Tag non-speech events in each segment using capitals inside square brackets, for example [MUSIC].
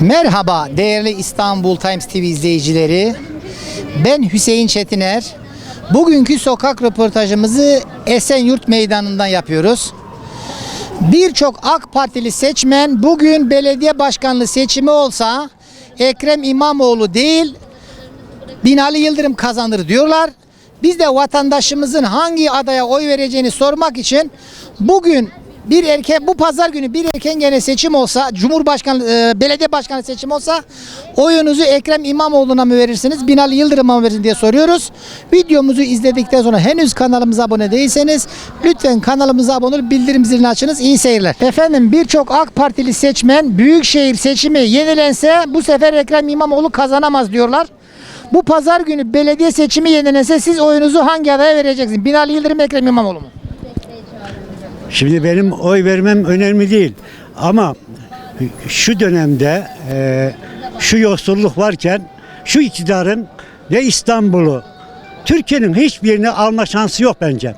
Merhaba değerli İstanbul Times TV izleyicileri. Ben Hüseyin Çetiner. Bugünkü sokak röportajımızı Esenyurt Meydanı'ndan yapıyoruz. Birçok AK Partili seçmen bugün belediye başkanlığı seçimi olsa Ekrem İmamoğlu değil Binali Yıldırım kazanır diyorlar. Biz de vatandaşımızın hangi adaya oy vereceğini sormak için bugün bir erken bu pazar günü bir erken gene seçim olsa Cumhurbaşkanı e, belediye başkanı seçim olsa oyunuzu Ekrem İmamoğlu'na mı verirsiniz Binali Yıldırım'a mı verirsiniz diye soruyoruz. Videomuzu izledikten sonra henüz kanalımıza abone değilseniz lütfen kanalımıza abone olup bildirim zilini açınız. İyi seyirler. Efendim birçok AK Partili seçmen büyükşehir seçimi yenilense bu sefer Ekrem İmamoğlu kazanamaz diyorlar. Bu pazar günü belediye seçimi yenilense siz oyunuzu hangi adaya vereceksiniz? Binali Yıldırım Ekrem İmamoğlu mu? Şimdi benim oy vermem önemli değil. Ama şu dönemde e, şu yoksulluk varken şu iktidarın ne İstanbul'u Türkiye'nin hiçbir yerini alma şansı yok bence.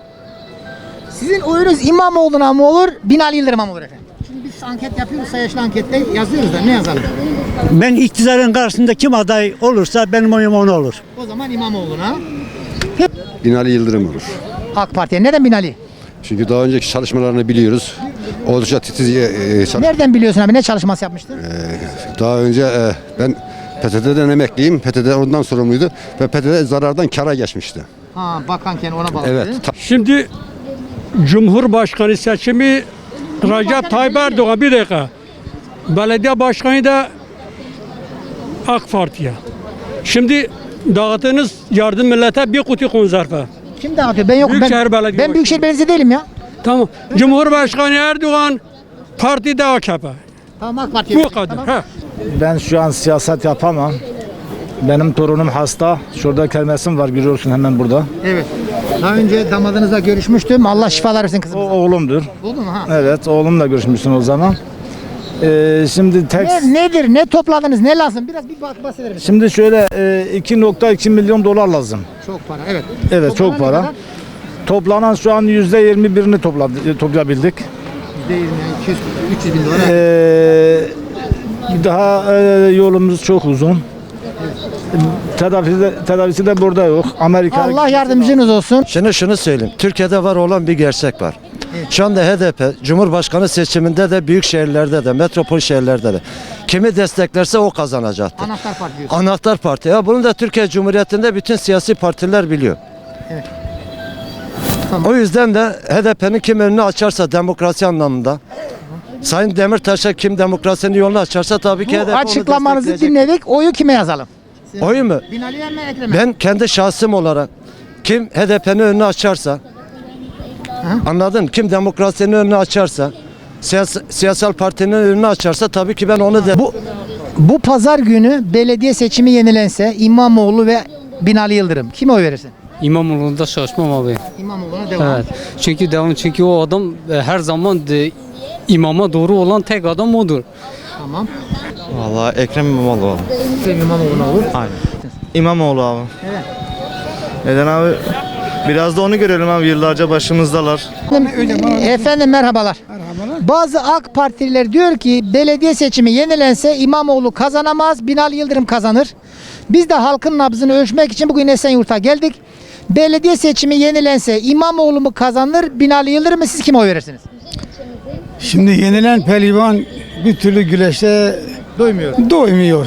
Sizin oyunuz İmamoğlu'na mı olur, Binali Yıldırım'a mı olur efendim? Şimdi biz anket yapıyoruz, sayaçlı ankette yazıyoruz da ne yazalım? Ben iktidarın karşısında kim aday olursa benim oyum ona olur. O zaman İmamoğlu'na. Binali Yıldırım olur. AK Parti'ye. Neden Binali? Çünkü daha önceki çalışmalarını biliyoruz. Oldukça titiz e, e, çalış- Nereden biliyorsun abi? Ne çalışması yapmıştır? Daha önce e, ben PTT'den emekliyim. PTT ondan sorumluydu ve PTT zarardan kara geçmişti. Ha bakanken ona bağlı. Evet. ta- Şimdi Cumhurbaşkanı seçimi Recep Tayyip Erdoğan bir dakika. Belediye başkanı da AK Parti'ye. Şimdi dağıttığınız yardım millete bir kutu konserve. Kim dağıtıyor? Ben yokum. Büyükşehir Ben, Belediye ben Büyükşehir Belediyesi değilim ya. Tamam. Cumhurbaşkanı Erdoğan partide AKP. Tamam AK Parti'ye. Bu kadar. Tamam. Ben şu an siyaset yapamam. Benim torunum hasta. Şurada kelmesim var görüyorsun hemen burada. Evet. Daha önce damadınızla görüşmüştüm. Allah şifalar versin O kızım. oğlumdur. Oldu mu ha? Evet oğlumla görüşmüşsün o zaman. Ee, şimdi tek Ne, nedir? Ne topladınız? Ne lazım? Biraz bir bak bahseder misin? şimdi şöyle e, 2.2 milyon dolar lazım. Çok para. Evet. Evet Toplanan çok para. kadar? Toplanan şu an %21'ini topladı, toplayabildik. %20, 200, 300 bin dolar. Ee, daha e, yolumuz çok uzun. Tedavisi de, tedavisi de burada yok. Amerika Allah yardımcınız olsun. Şimdi şunu söyleyeyim. Türkiye'de var olan bir gerçek var. Şu anda HDP Cumhurbaşkanı seçiminde de büyük şehirlerde de metropol şehirlerde de kimi desteklerse o kazanacaktır. Anahtar Parti diyorsun. Anahtar parti. Ya bunu da Türkiye Cumhuriyeti'nde bütün siyasi partiler biliyor. Evet. Tamam. O yüzden de HDP'nin kim önünü açarsa demokrasi anlamında Sayın Demirtaş'a kim demokrasinin yolunu açarsa tabii ki HDP onu açıklamanızı destekleyecek. dinledik. Oyu kime yazalım? Oyu mu? Binali'ye mi Ekrem'e? Ben kendi şahsım olarak kim HDP'nin önünü açarsa anladın kim demokrasinin önünü açarsa siyas- siyasal partinin önünü açarsa tabii ki ben onu da Bu bu pazar günü belediye seçimi yenilense İmamoğlu ve Binali Yıldırım kime oy verirsin? İmamoğlu'nda şaşmam abi. İmamoğlu'na devam. Evet. Çünkü devam çünkü o adam e, her zaman de, imama doğru olan tek adam odur. Tamam. Vallahi Ekrem İmamoğlu abi. Ekrem İmamoğlu'na olur. İmamoğlu abi. Evet. Neden abi? Biraz da onu görelim abi yıllarca başımızdalar. Efendim, efendim merhabalar. Bazı AK Partililer diyor ki belediye seçimi yenilense İmamoğlu kazanamaz, Binali Yıldırım kazanır. Biz de halkın nabzını ölçmek için bugün Esenyurt'a geldik. Belediye seçimi yenilense İmamoğlu mu kazanır, Binali Yıldırım mı siz kime oy verirsiniz? Şimdi yenilen pehlivan bir türlü güreşte Doymuyor. doymuyor.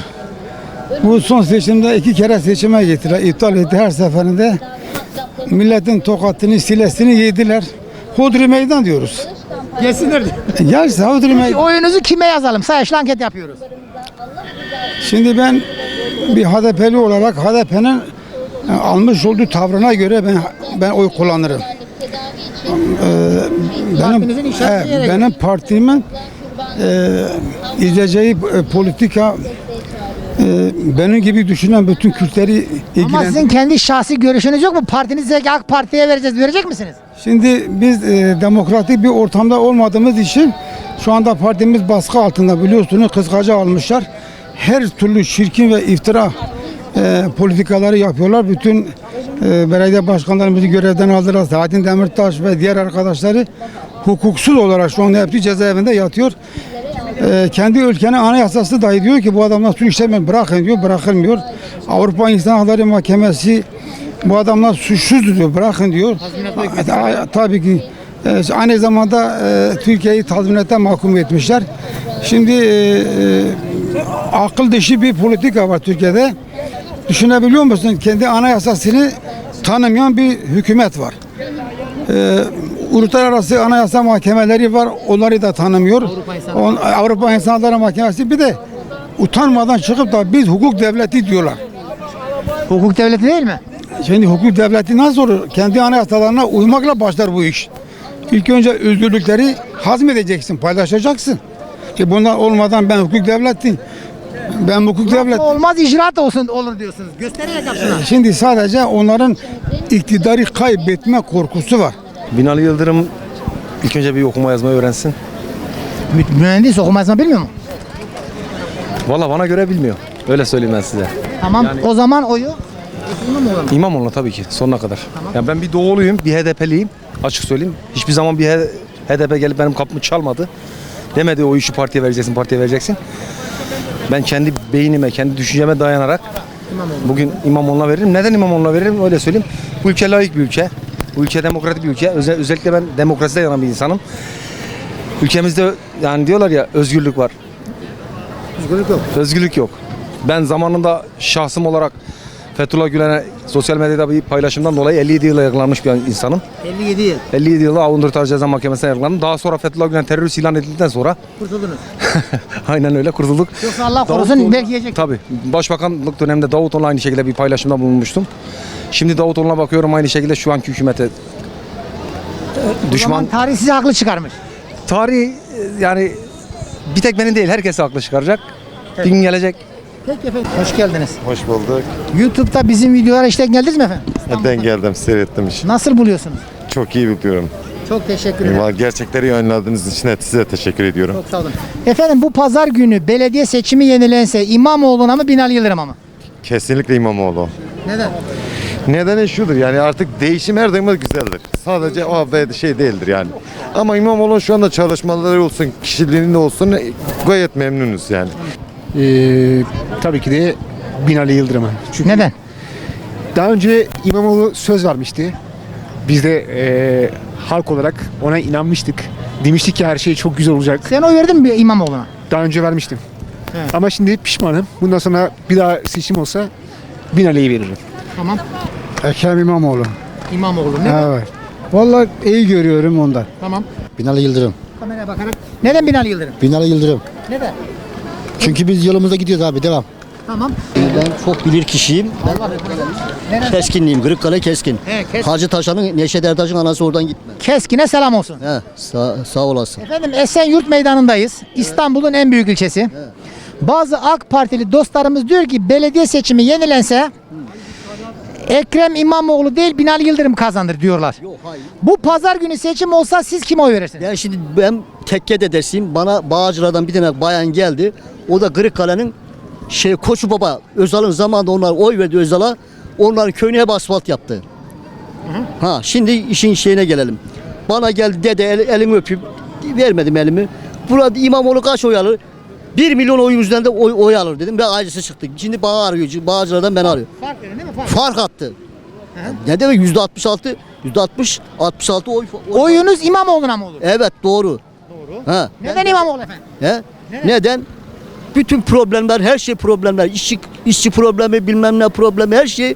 Bu son seçimde iki kere seçime gittiler. iptal etti her seferinde. Milletin tokatını, silesini yediler. Hodri meydan diyoruz. Gelsinler. [LAUGHS] Gelse hodri meydan. Oyunuzu kime yazalım? Sayaçlı anket yapıyoruz. Şimdi ben bir HDP'li olarak HDP'nin e, almış olduğu tavrına göre ben ben oy kullanırım. Ee, benim, yere- benim partimin e, izleyeceği e, politika e, benim gibi düşünen bütün Kürtleri Ama ilgilendirir. sizin kendi şahsi görüşünüz yok mu? Partiniz diyor ki AK Parti'ye vereceğiz. Verecek misiniz? Şimdi biz e, demokratik bir ortamda olmadığımız için şu anda partimiz baskı altında biliyorsunuz kıskaca almışlar. Her türlü şirkin ve iftira e, politikaları yapıyorlar. Bütün e, belediye başkanlarımızı görevden aldılar. Selahattin Demirtaş ve diğer arkadaşları hukuksuz olarak şu anda hepsi cezaevinde yatıyor. E, kendi ülkenin anayasası dahi diyor ki bu adamlar suç işlemiyor bırakın diyor bırakılmıyor. Avrupa İnsan Hakları Mahkemesi bu adamlar suçsuz diyor bırakın diyor. E, ta- tabii ki e, aynı zamanda e, Türkiye'yi tazminata mahkum etmişler. Şimdi e, e, akıl dışı bir politika var Türkiye'de. Düşünebiliyor musun? Kendi anayasasını tanımayan bir hükümet var. Ee, uluslararası anayasa mahkemeleri var. Onları da tanımıyor. Avrupa İnsan, Avrupa İnsan Hakları Mahkemesi bir de utanmadan çıkıp da biz hukuk devleti diyorlar. Hukuk devleti değil mi? Şimdi hukuk devleti nasıl olur? Kendi anayasalarına uymakla başlar bu iş. İlk önce özgürlükleri hazmedeceksin, paylaşacaksın. Ki bunlar olmadan ben hukuk devleti, ben hukuk devlet. Olmaz icraat olsun olur diyorsunuz. Göstererek yapsınlar. Şimdi sadece onların iktidarı kaybetme korkusu var. Binali Yıldırım ilk önce bir okuma yazmayı öğrensin. Mü- Mühendis okuma yazma bilmiyor mu? Valla bana göre bilmiyor. Öyle söyleyeyim ben size. Tamam. O zaman oyu İmamoğlu tabii ki sonuna kadar. Yani ben bir doğuluyum, bir HDP'liyim. Açık söyleyeyim. Hiçbir zaman bir H- HDP gelip benim kapımı çalmadı. Demedi o işi partiye vereceksin, partiye vereceksin. Ben kendi beynime, kendi düşünceme dayanarak bugün İmamoğlu'na veririm. Neden İmamoğlu'na veririm? Öyle söyleyeyim. Bu ülke layık bir ülke. Bu ülke demokratik bir ülke. Özel, özellikle ben demokraside yanan bir insanım. Ülkemizde yani diyorlar ya özgürlük var. özgürlük yok. Özgürlük yok. Ben zamanında şahsım olarak Fethullah Gülen'e sosyal medyada bir paylaşımdan dolayı 57 yıla yargılanmış bir insanım. 57 yıl. 57 yılda Avundur Ağır Ceza Mahkemesi'ne yargılandım. Daha sonra Fethullah Gülen terörist ilan edildikten sonra Kurtuldunuz. [LAUGHS] aynen öyle kurtulduk. Yoksa Allah Davutoğlu- korusun belki yiyecek. Tabii. Başbakanlık döneminde Davutoğlu'na aynı şekilde bir paylaşımda bulunmuştum. Şimdi Davutoğlu'na bakıyorum aynı şekilde şu anki hükümete e, Düşman. düşman. tarih sizi haklı çıkarmış. Tarih e, yani bir tek beni değil herkesi haklı çıkaracak. Bir gün gelecek. Peki efendim. Hoş geldiniz. Hoş bulduk. YouTube'da bizim videolara işte geldiniz mi efendim? Ben geldim, seyrettim işi. Nasıl buluyorsunuz? Çok iyi biliyorum. Çok teşekkür ederim. Vallahi Gerçekleri yayınladığınız için de size teşekkür ediyorum. Çok sağ olun. Efendim bu pazar günü belediye seçimi yenilense İmamoğlu'na mı Binali Yıldırım'a mı? Kesinlikle İmamoğlu. Neden? Nedeni şudur yani artık değişim her zaman güzeldir. Sadece o ve şey değildir yani. Ama İmamoğlu'nun şu anda çalışmaları olsun, kişiliğinde olsun gayet memnunuz yani. Ee, tabii ki de Binali Yıldırım'a. Çünkü Neden? daha önce İmamoğlu söz vermişti. Biz de e, halk olarak ona inanmıştık. Demiştik ki her şey çok güzel olacak. Sen oy verdin mi İmamoğlu'na? Daha önce vermiştim. Evet. Ama şimdi pişmanım. Bundan sonra bir daha seçim olsa Binali'yi veririm. Tamam. Ekrem İmamoğlu. İmamoğlu. Neden? Evet. Vallahi iyi görüyorum ondan. Tamam. Binali Yıldırım. Kameraya bakarak. Neden Binali Yıldırım? Binali Yıldırım. Neden? Çünkü biz yolumuza gidiyoruz abi devam. Tamam. Ben çok bilir kişiyim. Keskinliyim. Kırıkkale Keskin. He, kes- Hacı Taşan'ın Neşet Ertaş'ın anası oradan gitme. Keskin'e selam olsun. He, sağ, sağ olasın. Efendim Esenyurt Meydanı'ndayız. İstanbul'un en büyük ilçesi. Bazı AK Partili dostlarımız diyor ki belediye seçimi yenilense Ekrem İmamoğlu değil Binali Yıldırım kazanır diyorlar. Yok hayır. Bu pazar günü seçim olsa siz kime oy verirsiniz? Ben şimdi ben tekke dedesiyim. Bana Bağcılar'dan bir tane bayan geldi. O da Kırıkkale'nin şey Koçu Baba Özal'ın zamanında onlar oy verdi Özal'a. Onların köyüne hep asfalt yaptı. Ha şimdi işin şeyine gelelim. Bana geldi dede el, elimi öpüp vermedim elimi. Burada İmamoğlu kaç oy alır? 1 milyon oyun üzerinde oy, oy alır dedim ve ailesi çıktı. Şimdi bana arıyor. Bağcılar'dan beni arıyor. Fark verin değil mi? Fark. Fark attı. Ne demek yüzde 66 yüzde 60 66 oy, oy Oyunuz İmamoğlu'na mı olur? Evet doğru. Doğru. Ha. Neden İmamoğlu efendim? He? Neden? Bütün problemler, her şey problemler. İşçi, işçi problemi, bilmem ne problemi, her şey.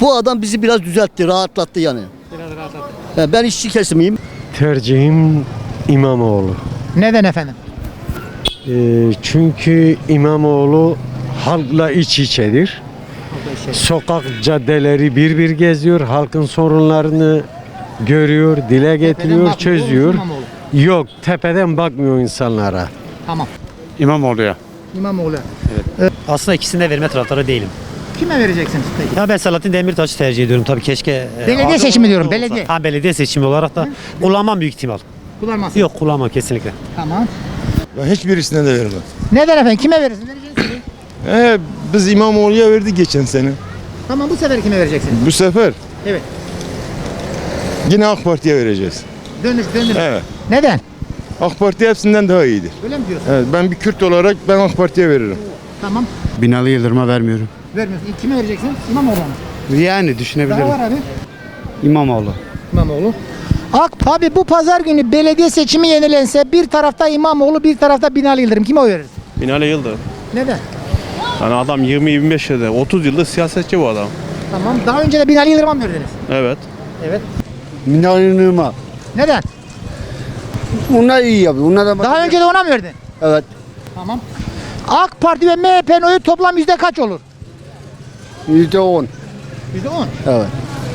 Bu adam bizi biraz düzeltti, rahatlattı yani. Biraz rahatladım. He, Ben işçi kesimiyim. Tercihim İmamoğlu. Neden efendim? Ee, çünkü İmamoğlu halkla iç içedir. Sokak caddeleri bir bir geziyor, halkın sorunlarını görüyor, dile getiriyor, çözüyor. Yok, tepeden bakmıyor insanlara. Tamam. İmamoğlu'ya. İmamoğlu. Aslında ikisini de verme taraftarı değilim. Kime vereceksiniz peki? Ya ben Selahattin Demirtaş'ı tercih ediyorum tabii keşke. e, Belediye seçimi diyorum, olsa. belediye. Ha belediye seçimi olarak da kullanmam büyük ihtimal. Kullanmazsın. Yok kullanmam kesinlikle. Tamam. Ben hiçbirisine de vermem. Neden efendim? Kime verirsiniz? Vereceğiniz söyleyin. Ee, biz İmamoğlu'ya verdik geçen sene. Tamam bu sefer kime vereceksiniz? Bu sefer Evet. yine AK Parti'ye vereceğiz. Dönüş dönüş. Evet. Neden? AK Parti hepsinden daha iyidir. Öyle mi diyorsun? Evet, ben bir Kürt olarak ben AK Parti'ye veririm. Tamam. Binali Yıldırım'a vermiyorum. Vermiyorsun. Kime vereceksin? İmamoğlu'na mı? Yani Daha düşünebilirim. var abi. İmamoğlu. İmamoğlu. AK abi bu pazar günü belediye seçimi yenilense bir tarafta İmamoğlu bir tarafta Binali Yıldırım kime oy verir? Binali Yıldırım. Neden? Yani adam 20-25 yılda, 30 yıldır siyasetçi bu adam. Tamam. Daha önce de Binali Yıldırım'a mı verdiniz? Evet. Evet. Binali Yıldırım'a. Neden? Onlar iyi yapıyor. Onlar da Daha önce de ona mı verdin? Evet. Tamam. AK Parti ve MHP'nin oyu toplam yüzde kaç olur? Yüzde on. Yüzde on. Evet.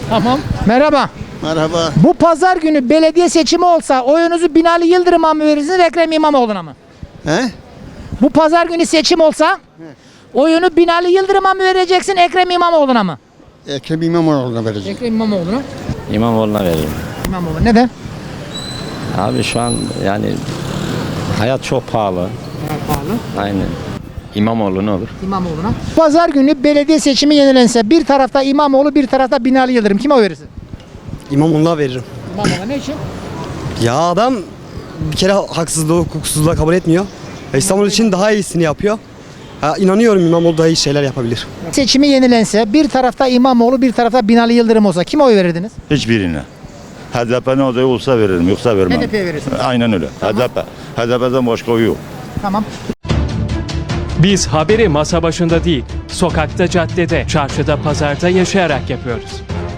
Tamam. Merhaba. Merhaba. Bu pazar günü belediye seçimi olsa oyunuzu Binali Yıldırım'a mı verirsiniz Ekrem İmamoğlu'na mı? He? Bu pazar günü seçim olsa oyunu Binali Yıldırım'a mı vereceksin Ekrem İmamoğlu'na mı? Ekrem İmamoğlu'na vereceğim. Ekrem İmamoğlu'na. İmamoğlu'na veririm. İmamoğlu. Neden? Abi şu an yani hayat çok pahalı. Pahalı. Aynen. İmamoğlu ne olur? İmamoğlu'na. Pazar günü belediye seçimi yenilense bir tarafta İmamoğlu bir tarafta Binali Yıldırım kime oy verirsin? İmamoğlu'na veririm. İmamoğlu'na ne için? Ya adam bir kere haksızlığı, hukuksuzluğu kabul etmiyor. İstanbul için daha iyisini yapıyor. Ha, inanıyorum İmamoğlu daha iyi şeyler yapabilir. Seçimi yenilense bir tarafta İmamoğlu bir tarafta Binali Yıldırım olsa kime oy verirdiniz? Hiçbirine. HDP'nin adayı olsa veririm yoksa vermem. HDP'ye verirsiniz. Aynen öyle. HDP. HDP'den başka oyu yok. Tamam. Biz haberi masa başında değil, sokakta, caddede, çarşıda, pazarda yaşayarak yapıyoruz.